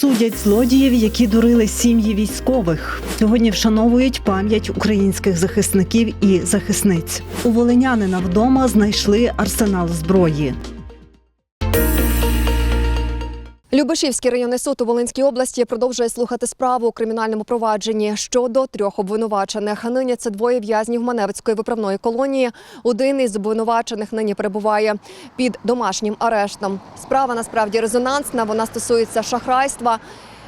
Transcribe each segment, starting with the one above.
Судять злодіїв, які дурили сім'ї військових. Сьогодні вшановують пам'ять українських захисників і захисниць. У волинянина вдома знайшли арсенал зброї. Любешівський районний суд у Волинській області продовжує слухати справу у кримінальному провадженні щодо трьох обвинувачених. Нині це двоє в'язнів Маневицької виправної колонії. Один із обвинувачених нині перебуває під домашнім арештом. Справа насправді резонансна. Вона стосується шахрайства.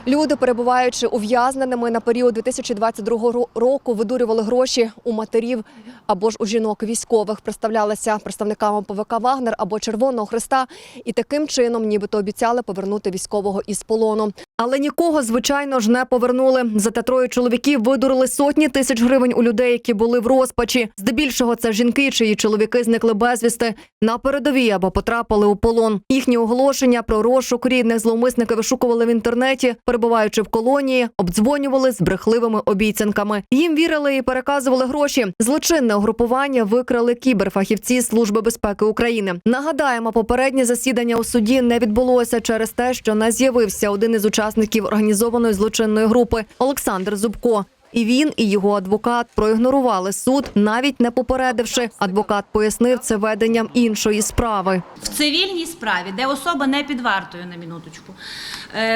Люди, перебуваючи ув'язненими на період 2022 ро- року, видурювали гроші у матерів або ж у жінок військових, представлялися представниками ПВК Вагнер або Червоного Христа, і таким чином, нібито обіцяли повернути військового із полону. Але нікого, звичайно ж, не повернули. Зате троє чоловіків видурили сотні тисяч гривень у людей, які були в розпачі. Здебільшого це жінки, чиї чоловіки зникли безвісти на передовій або потрапили у полон. Їхні оголошення про розшук рідних зловмисники вишукували в інтернеті, перебуваючи в колонії, обдзвонювали з брехливими обіцянками. Їм вірили і переказували гроші. Злочинне угрупування викрали кіберфахівці Служби безпеки України. Нагадаємо, попереднє засідання у суді не відбулося через те, що не з'явився один із учасників організованої злочинної групи Олександр Зубко. І він, і його адвокат проігнорували суд, навіть не попередивши. Адвокат пояснив це веденням іншої справи. В цивільній справі, де особа не під вартою на минуточку,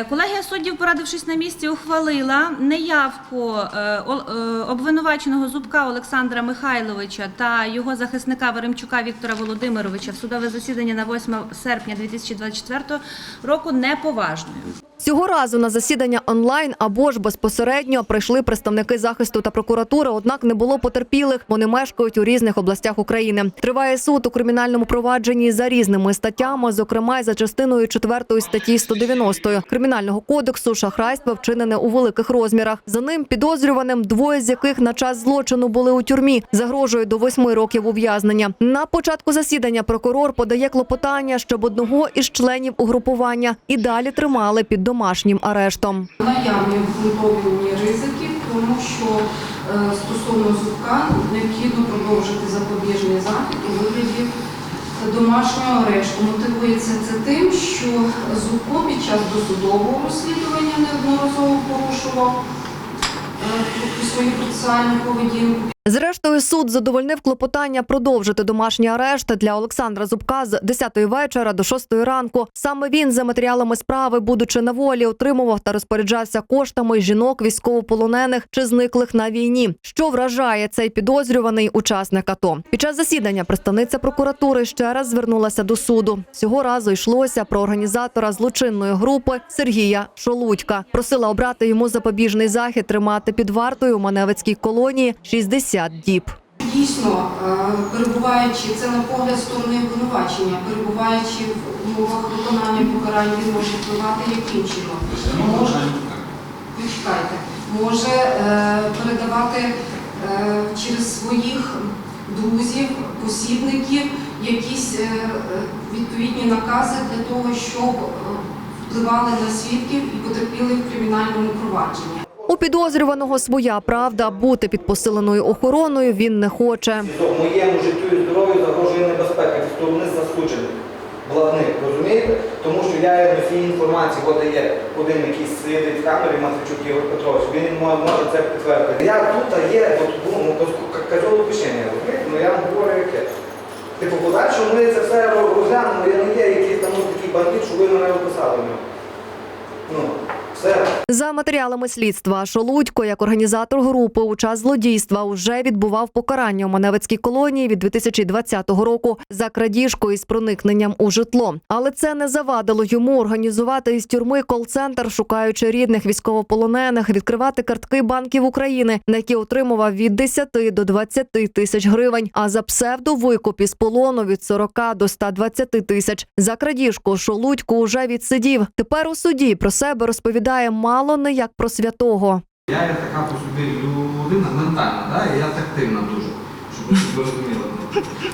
колегія суддів, порадившись на місці, ухвалила неявку е, е, обвинуваченого зубка Олександра Михайловича та його захисника Веремчука Віктора Володимировича в судове засідання на 8 серпня 2024 року неповажною. Цього разу на засідання онлайн або ж безпосередньо прийшли представники захисту та прокуратури. Однак не було потерпілих. Вони мешкають у різних областях України. Триває суд у кримінальному провадженні за різними статтями, зокрема й за частиною 4 статті 190 кримінального кодексу шахрайство вчинене у великих розмірах. За ним підозрюваним двоє з яких на час злочину були у тюрмі, загрожує до восьми років ув'язнення. На початку засідання прокурор подає клопотання, щоб одного із членів угрупування і далі тримали під домашнім арештом. Наявні обґрунтовані ризики, тому що е, стосовно зубка необхідно продовжити запобіжний захід у вигляді домашнього арешту. Мотивується це тим, що Зубко під час досудового розслідування неодноразово порушував е, свою процесуальну поведінку. Зрештою, суд задовольнив клопотання продовжити домашній арешт для Олександра Зубка з 10 вечора до 6 ранку. Саме він за матеріалами справи, будучи на волі, отримував та розпоряджався коштами жінок, військовополонених чи зниклих на війні. Що вражає цей підозрюваний учасник АТО. Під час засідання представниця прокуратури ще раз звернулася до суду. Цього разу йшлося про організатора злочинної групи Сергія Шолудька. Просила обрати йому запобіжний захід тримати під вартою у Маневицькій колонії 60 діб. Дійсно, е, перебуваючи це на погляд сторони обвинувачення, перебуваючи в умовах виконання покарань, він може впливати яким чином. Може, почекайте, може е, передавати е, через своїх друзів, посібників якісь відповідні накази для того, щоб впливали на свідків і потерпіли в кримінальному провадженні. У підозрюваного своя правда бути під посиленою охороною він не хоче. Моєму життю і здоров'ю загрожує небезпека зі сторони засуджених блатних, розумієте? Тому що я є носій інформації, от є один якийсь сидить в камері, Матвійчук Ігор Петрович, він може це підтвердити. Я тут є, от, ну, кажу пишення, розумієте? Ну я вам говорю яке. Типу, подальше ми це все розглянемо, я не є якийсь там ну, такий бандит, що ви мене описали. Ну, ну. За матеріалами слідства, Шолудько, як організатор групи у час злодійства, уже відбував покарання у Маневицькій колонії від 2020 року за крадіжку із проникненням у житло. Але це не завадило йому організувати із тюрми кол-центр, шукаючи рідних військовополонених, відкривати картки банків України, на які отримував від 10 до 20 тисяч гривень. А за псевдовикуп із полону від 40 до 120 тисяч. За крадіжку Шолудько уже відсидів. Тепер у суді про себе розповідає мало не як про святого. Я є така по собі людина ментальна, да? і я тактильна дуже, щоб ви розуміли.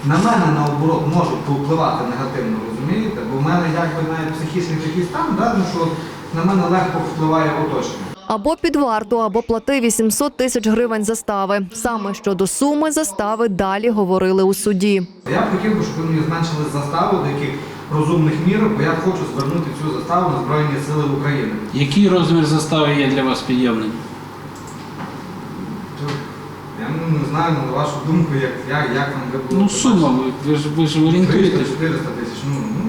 На мене наоборот можуть повпливати негативно, розумієте? Бо в мене якби навіть психічний такий стан, да? ну, що на мене легко впливає оточення. Або під варту, або плати 800 тисяч гривень застави. Саме щодо суми застави далі говорили у суді. Я б хотів би, щоб ви мені зменшили заставу, до яких розумних мір, бо я хочу звернути цю заставу на Збройні Сили України. Який розмір застави є для вас під'ємним? Я ну, не знаю, на вашу думку, як, як, як там ви було. Ну, сума, ви, ви ж ви ж орієнтуєтесь. 300-400 тисяч. Ну, ну,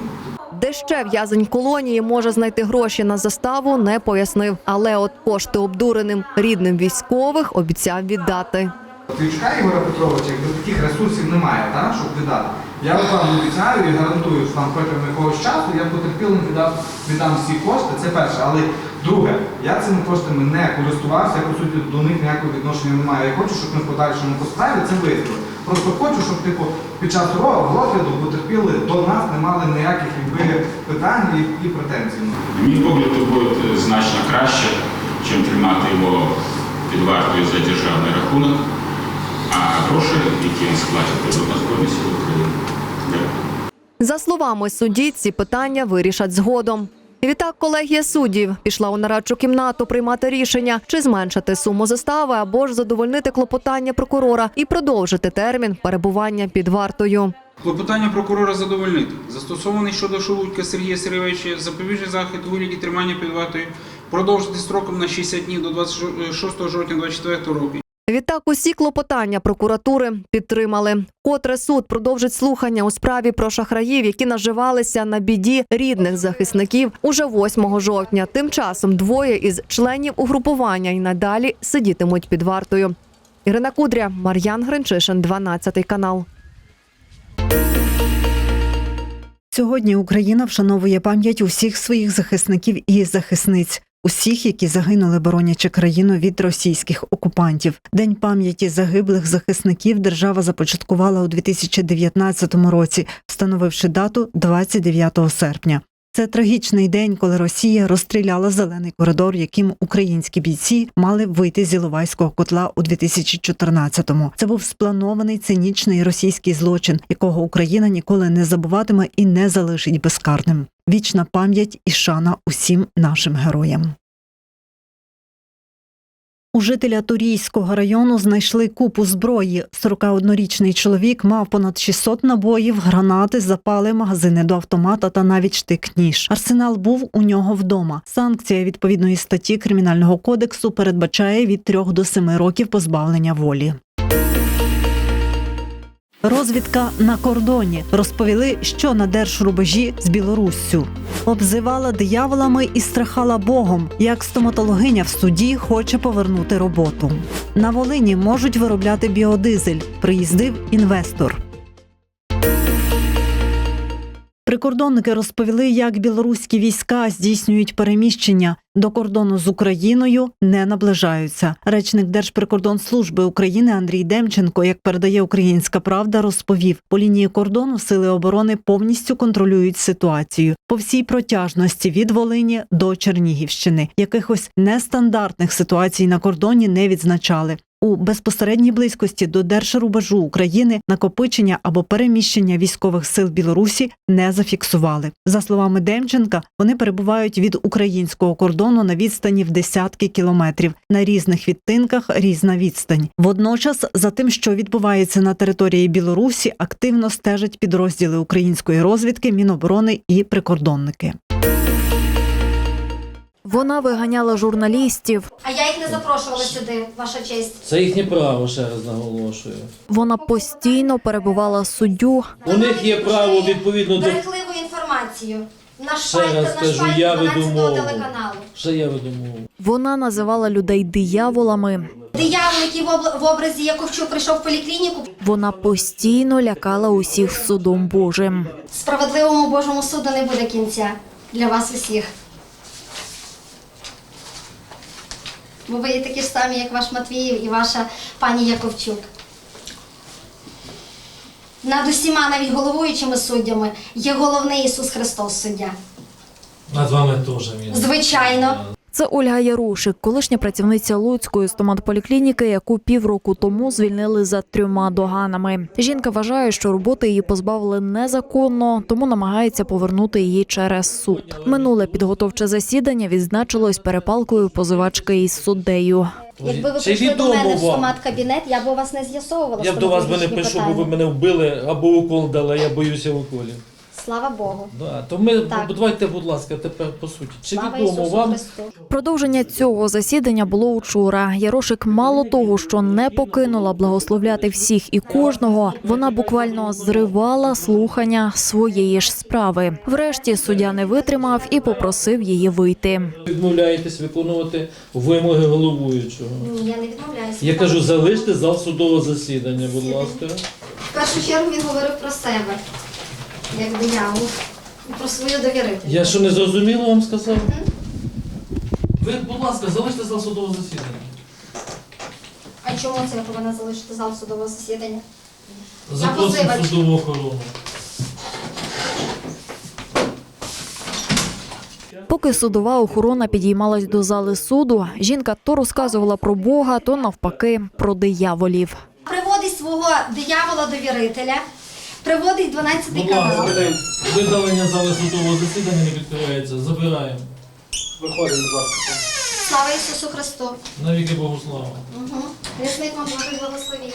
Де ще в'язень колонії може знайти гроші на заставу, не пояснив. Але от кошти обдуреним рідним військових обіцяв віддати. Ключка Ігоря Петровича, якби таких ресурсів немає, так, щоб віддати. Я вам обіцяю і гарантую, що там протягом якогось часу я потерпілим віддам, віддам всі кошти, це перше. Але друге, я цими коштами не користувався, я по суті до них ніякого відношення не маю. Я хочу, щоб ми в подальшому по справі це визнали. Просто хочу, щоб типу, під час розгляду потерпіли до нас не мали ніяких якби, питань і, і претензій. Мій погляд, буде значно краще, ніж тримати його під вартою за державний рахунок, а гроші, які він сплатить, підуть на Збройні України. За словами судді, ці питання вирішать згодом. Відтак колегія суддів пішла у нарадчу кімнату приймати рішення, чи зменшити суму застави або ж задовольнити клопотання прокурора і продовжити термін перебування під вартою. Клопотання прокурора задовольнити. Застосований щодо Шелудька Сергія Сергійовича запобіжний захід у вигляді тримання під вартою продовжити строком на 60 днів до 26 жовтня 2024 року. Відтак усі клопотання прокуратури підтримали. Котре суд продовжить слухання у справі про шахраїв, які наживалися на біді рідних захисників уже 8 жовтня. Тим часом двоє із членів угрупування й надалі сидітимуть під вартою. Ірина Кудря, Мар'ян Гринчишин, 12 канал. Сьогодні Україна вшановує пам'ять усіх своїх захисників і захисниць. Усіх, які загинули, боронячи країну від російських окупантів. День пам'яті загиблих захисників держава започаткувала у 2019 році, встановивши дату 29 серпня. Це трагічний день, коли Росія розстріляла зелений коридор, яким українські бійці мали вийти з Іловайського котла у 2014-му. Це був спланований цинічний російський злочин, якого Україна ніколи не забуватиме і не залишить безкарним. Вічна пам'ять і шана усім нашим героям. У жителя Турійського району знайшли купу зброї. 41-річний чоловік мав понад 600 набоїв, гранати, запали, магазини до автомата та навіть штик-ніж. Арсенал був у нього вдома. Санкція відповідної статті Кримінального кодексу передбачає від 3 до 7 років позбавлення волі. Розвідка на кордоні розповіли, що на держрубежі з Білоруссю. Обзивала дияволами і страхала Богом, як стоматологиня в суді хоче повернути роботу. На Волині можуть виробляти біодизель. Приїздив інвестор. Прикордонники розповіли, як білоруські війська здійснюють переміщення до кордону з Україною, не наближаються. Речник Держприкордонслужби України Андрій Демченко, як передає Українська Правда, розповів, по лінії кордону сили оборони повністю контролюють ситуацію по всій протяжності від Волині до Чернігівщини. Якихось нестандартних ситуацій на кордоні не відзначали. У безпосередній близькості до держрубежу України накопичення або переміщення військових сил Білорусі не зафіксували. За словами Демченка, вони перебувають від українського кордону на відстані в десятки кілометрів. На різних відтинках різна відстань. Водночас, за тим, що відбувається на території Білорусі, активно стежать підрозділи української розвідки, міноборони і прикордонники. Вона виганяла журналістів. А я їх не запрошувала сюди, ваша честь. Це їхнє право, ще раз наголошую. Вона постійно перебувала суддю. У них є право відповідно до Брехливу інформацію. На Ще раз кажу, я веду 12 мову. телеканалу. що я веду мову. Вона називала людей дияволами. Диявол, який в, обла- в образі Яковчук прийшов в поліклініку, Вона постійно лякала усіх судом Божим. справедливому Божому суду не буде кінця для вас усіх. Бо ви є такі ж самі, як ваш Матвіїв і ваша пані Яковчук. Над усіма навіть головуючими суддями є головний Ісус Христос суддя. Над вами теж він. Звичайно. Це Ольга Ярушик, колишня працівниця Луцької стоматполіклініки, яку півроку тому звільнили за трьома доганами. Жінка вважає, що роботи її позбавили незаконно, тому намагається повернути її через суд. Минуле підготовче засідання відзначилось перепалкою позивачки із суддею. Якби ви Чи прийшли до відомо мене в вам? стомат-кабінет, я б у вас не з'ясовувала. Я б до вас би не стоматологічні прийшов, бо ви питання. мене вбили або укол дали, я боюся уколів. Слава Богу. Да, то ми Так. давайте, будь ласка, тепер по суті. Чи Слава відомо Ісусу вам, Христу. Продовження цього засідання було вчора. Ярошик мало того, що не покинула благословляти всіх і кожного, вона буквально зривала слухання своєї ж справи. Врешті суддя не витримав і попросив її вийти. відмовляєтесь виконувати вимоги головуючого? Ні, я не відмовляюся. Я кажу, залиште зал судового засідання, будь ласка. В першу чергу він говорив про себе, як диявол, і про свою довірительність. Я що не зрозуміло вам сказав? Ви, будь ласка, залиште зал судового засідання. А чому це я повинна залишити зал судового засідання? Запросимо позивач. судову охорону. Поки судова охорона підіймалась до зали суду, жінка то розказувала про Бога, то навпаки про дияволів. Приводить свого диявола-довірителя, приводить 12 Будь канал. ласка, видалення зали судового засідання не відкривається. Забираємо. Виходимо, будь ласка. Слава Ісусу Христу. Навіки Богу слава. Угу. Рясник вам Божий благословіння.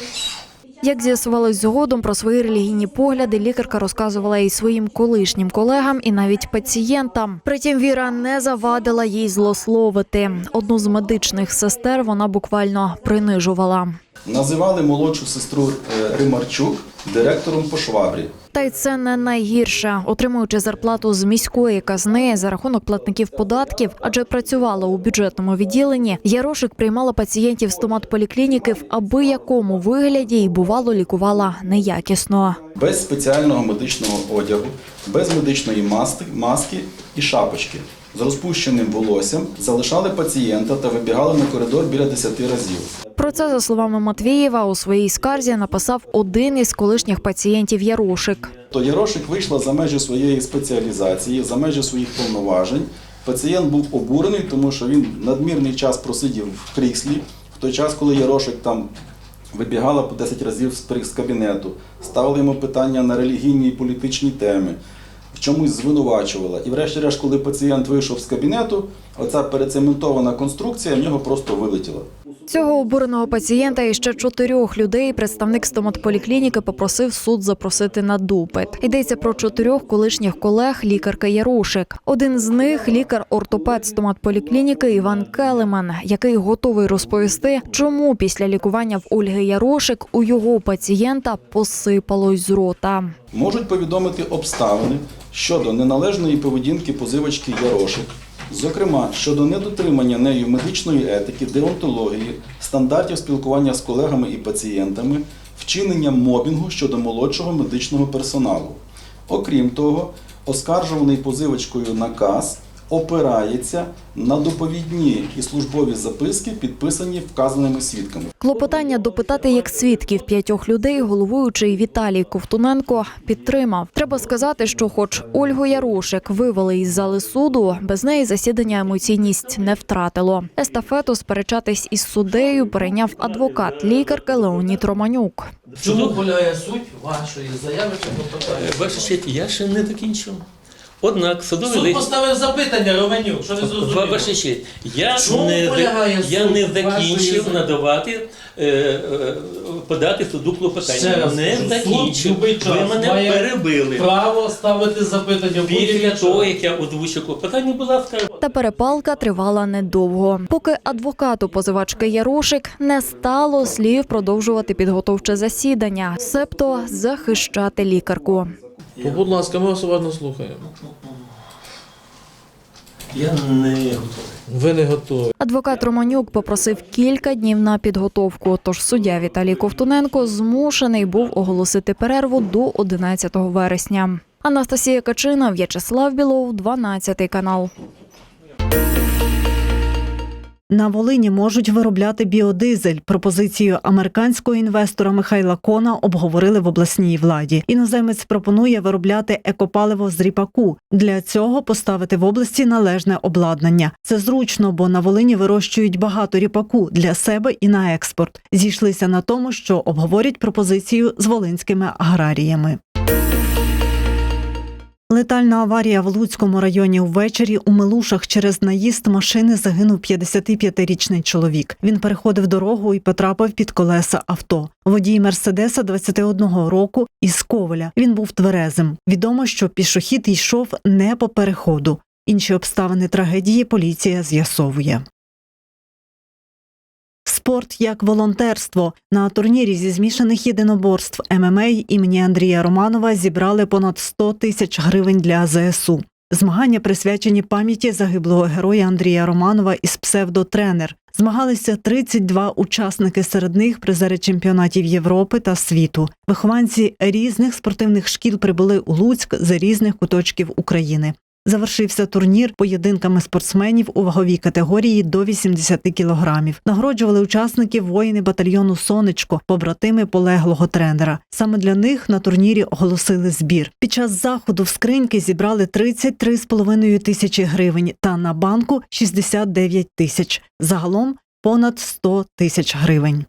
Як з'ясувалось згодом про свої релігійні погляди, лікарка розказувала і своїм колишнім колегам, і навіть пацієнтам. Притім, Віра не завадила їй злословити. Одну з медичних сестер вона буквально принижувала. Називали молодшу сестру е, Римарчук директором по швабрі. Та й це не найгірше, отримуючи зарплату з міської казни за рахунок платників податків, адже працювала у бюджетному відділенні. Ярошик приймала пацієнтів стоматполіклініки в аби якому вигляді і бувало лікувала неякісно. Без спеціального медичного одягу, без медичної маски, маски і шапочки. З розпущеним волоссям залишали пацієнта та вибігали на коридор біля 10 разів. Про це, за словами Матвієва, у своїй скарзі написав один із колишніх пацієнтів Ярошик. То Ярошик вийшла за межі своєї спеціалізації, за межі своїх повноважень. Пацієнт був обурений, тому що він надмірний час просидів в кріслі, в той час, коли Ярошик там вибігала по 10 разів з з кабінету, ставили йому питання на релігійні і політичні теми, в чомусь звинувачувала. І врешті-решт, коли пацієнт вийшов з кабінету, оця перецементована конструкція в нього просто вилетіла. Цього обуреного пацієнта і ще чотирьох людей представник стоматполіклініки попросив суд запросити на допит. Йдеться про чотирьох колишніх колег лікарка Ярошик. Один з них лікар-ортопед стоматполіклініки Іван Келеман, який готовий розповісти, чому після лікування в Ольги Ярошик у його пацієнта посипалось з рота. можуть повідомити обставини щодо неналежної поведінки позивачки Ярошик, зокрема щодо недотримання нею медичної етики, деонтології, стандартів спілкування з колегами і пацієнтами, вчинення мобінгу щодо молодшого медичного персоналу. Окрім того, оскаржуваний позивочкою наказ опирається на доповідні і службові записки, підписані вказаними свідками. Клопотання допитати як свідків п'ятьох людей головуючий Віталій Ковтуненко підтримав. Треба сказати, що, хоч Ольгу Ярошик вивели із зали суду, без неї засідання емоційність не втратило. Естафету сперечатись із суддею перейняв адвокат лікарки Леонід Романюк. Чому полягає суть вашої заяви чи? Ваша честь, я ще не закінчив. Однак судовий Суд лист. поставив запитання, Романюк, що не зрозуміло. Ваша честь, я чому не, полягає я не закінчив заяви? надавати, е, е, подати суду Ще клопотання. раз Не кажу, закінчив. суд любий час Ви мене має перебили. Право ставити запитання в Після будь-який того, час. як я озвучив клопотання, будь ласка, Та перепалка тривала недовго. Поки адвокату позивачки Ярошик не стало слів продовжувати підготовче засідання, себто захищати лікарку. То, Будь ласка, ми вас уважно слухаємо. я не готовий. Ви не готові. Адвокат Романюк попросив кілька днів на підготовку. Тож суддя Віталій Ковтуненко змушений був оголосити перерву до 11 вересня. Анастасія Качина, В'ячеслав Білов, 12 канал. На Волині можуть виробляти біодизель. Пропозицію американського інвестора Михайла Кона обговорили в обласній владі. Іноземець пропонує виробляти екопаливо з ріпаку. Для цього поставити в області належне обладнання. Це зручно, бо на Волині вирощують багато ріпаку для себе і на експорт. Зійшлися на тому, що обговорять пропозицію з волинськими аграріями. Летальна аварія в Луцькому районі увечері у Милушах через наїзд машини загинув 55-річний чоловік. Він переходив дорогу і потрапив під колеса авто. Водій Мерседеса 21 року із Ковеля. Він був тверезим. Відомо, що пішохід йшов не по переходу. Інші обставини трагедії поліція з'ясовує. Спорт як волонтерство на турнірі зі змішаних єдиноборств ММА імені Андрія Романова зібрали понад 100 тисяч гривень для ЗСУ. Змагання присвячені пам'яті загиблого героя Андрія Романова із псевдотренер. Змагалися 32 учасники, серед них призери чемпіонатів Європи та світу. Вихованці різних спортивних шкіл прибули у Луцьк з різних куточків України. Завершився турнір поєдинками спортсменів у ваговій категорії до 80 кілограмів. Нагороджували учасників воїни батальйону Сонечко, побратими полеглого тренера. Саме для них на турнірі оголосили збір. Під час заходу в скриньки зібрали 33,5 тисячі гривень та на банку 69 тисяч. Загалом понад 100 тисяч гривень.